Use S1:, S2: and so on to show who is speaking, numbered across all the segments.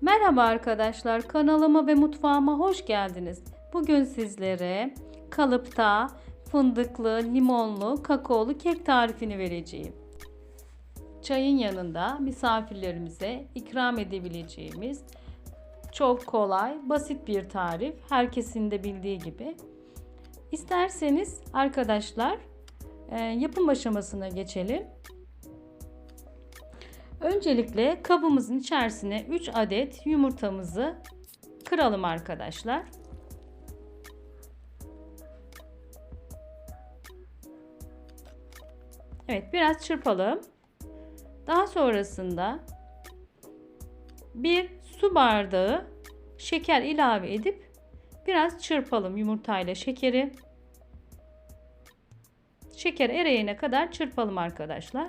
S1: Merhaba arkadaşlar, kanalıma ve mutfağıma hoş geldiniz. Bugün sizlere kalıpta fındıklı, limonlu, kakaolu kek tarifini vereceğim. Çayın yanında misafirlerimize ikram edebileceğimiz çok kolay, basit bir tarif. Herkesin de bildiği gibi. İsterseniz arkadaşlar e, yapım aşamasına geçelim. Öncelikle kabımızın içerisine 3 adet yumurtamızı kıralım arkadaşlar. Evet biraz çırpalım. Daha sonrasında bir su bardağı şeker ilave edip biraz çırpalım yumurtayla şekeri. Şeker eriyene kadar çırpalım arkadaşlar.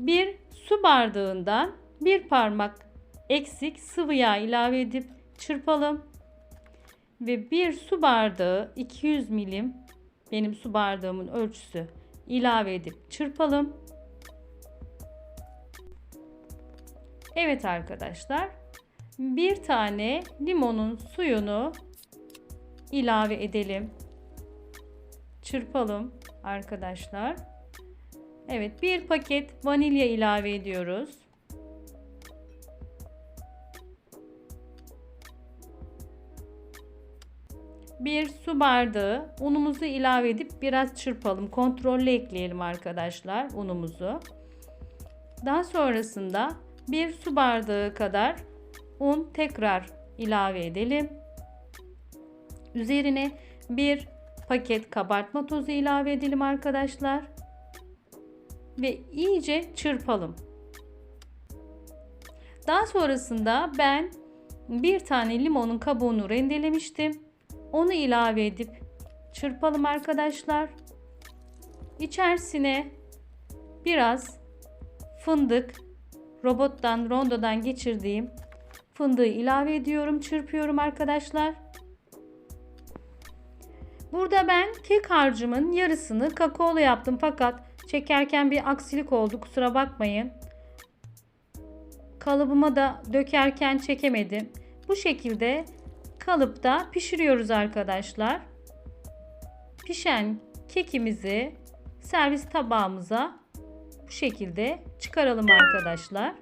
S1: Bir su bardağından bir parmak eksik sıvı yağ ilave edip çırpalım. Ve bir su bardağı 200 milim benim su bardağımın ölçüsü ilave edip çırpalım. Evet arkadaşlar. Bir tane limonun suyunu ilave edelim. Çırpalım arkadaşlar. Evet bir paket vanilya ilave ediyoruz. Bir su bardağı unumuzu ilave edip biraz çırpalım. Kontrollü ekleyelim arkadaşlar unumuzu. Daha sonrasında bir su bardağı kadar un tekrar ilave edelim. Üzerine bir paket kabartma tozu ilave edelim arkadaşlar ve iyice çırpalım. Daha sonrasında ben bir tane limonun kabuğunu rendelemiştim. Onu ilave edip çırpalım arkadaşlar. İçerisine biraz fındık robottan rondodan geçirdiğim fındığı ilave ediyorum, çırpıyorum arkadaşlar. Burada ben kek harcımın yarısını kakaolu yaptım fakat Çekerken bir aksilik oldu kusura bakmayın. Kalıbıma da dökerken çekemedim. Bu şekilde kalıpta pişiriyoruz arkadaşlar. Pişen kekimizi servis tabağımıza bu şekilde çıkaralım arkadaşlar.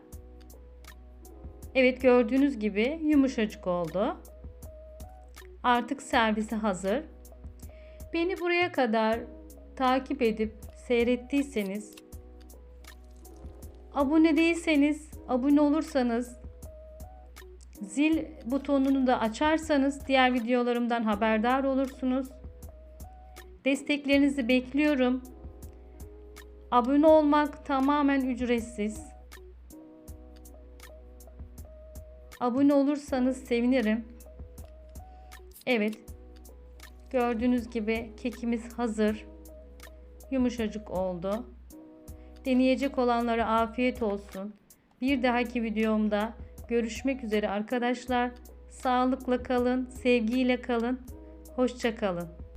S1: Evet gördüğünüz gibi yumuşacık oldu. Artık servise hazır. Beni buraya kadar takip edip seyrettiyseniz, abone değilseniz, abone olursanız, zil butonunu da açarsanız diğer videolarımdan haberdar olursunuz. Desteklerinizi bekliyorum. Abone olmak tamamen ücretsiz. Abone olursanız sevinirim. Evet. Gördüğünüz gibi kekimiz hazır yumuşacık oldu. Deneyecek olanlara afiyet olsun. Bir dahaki videomda görüşmek üzere arkadaşlar. Sağlıkla kalın, sevgiyle kalın. Hoşça kalın.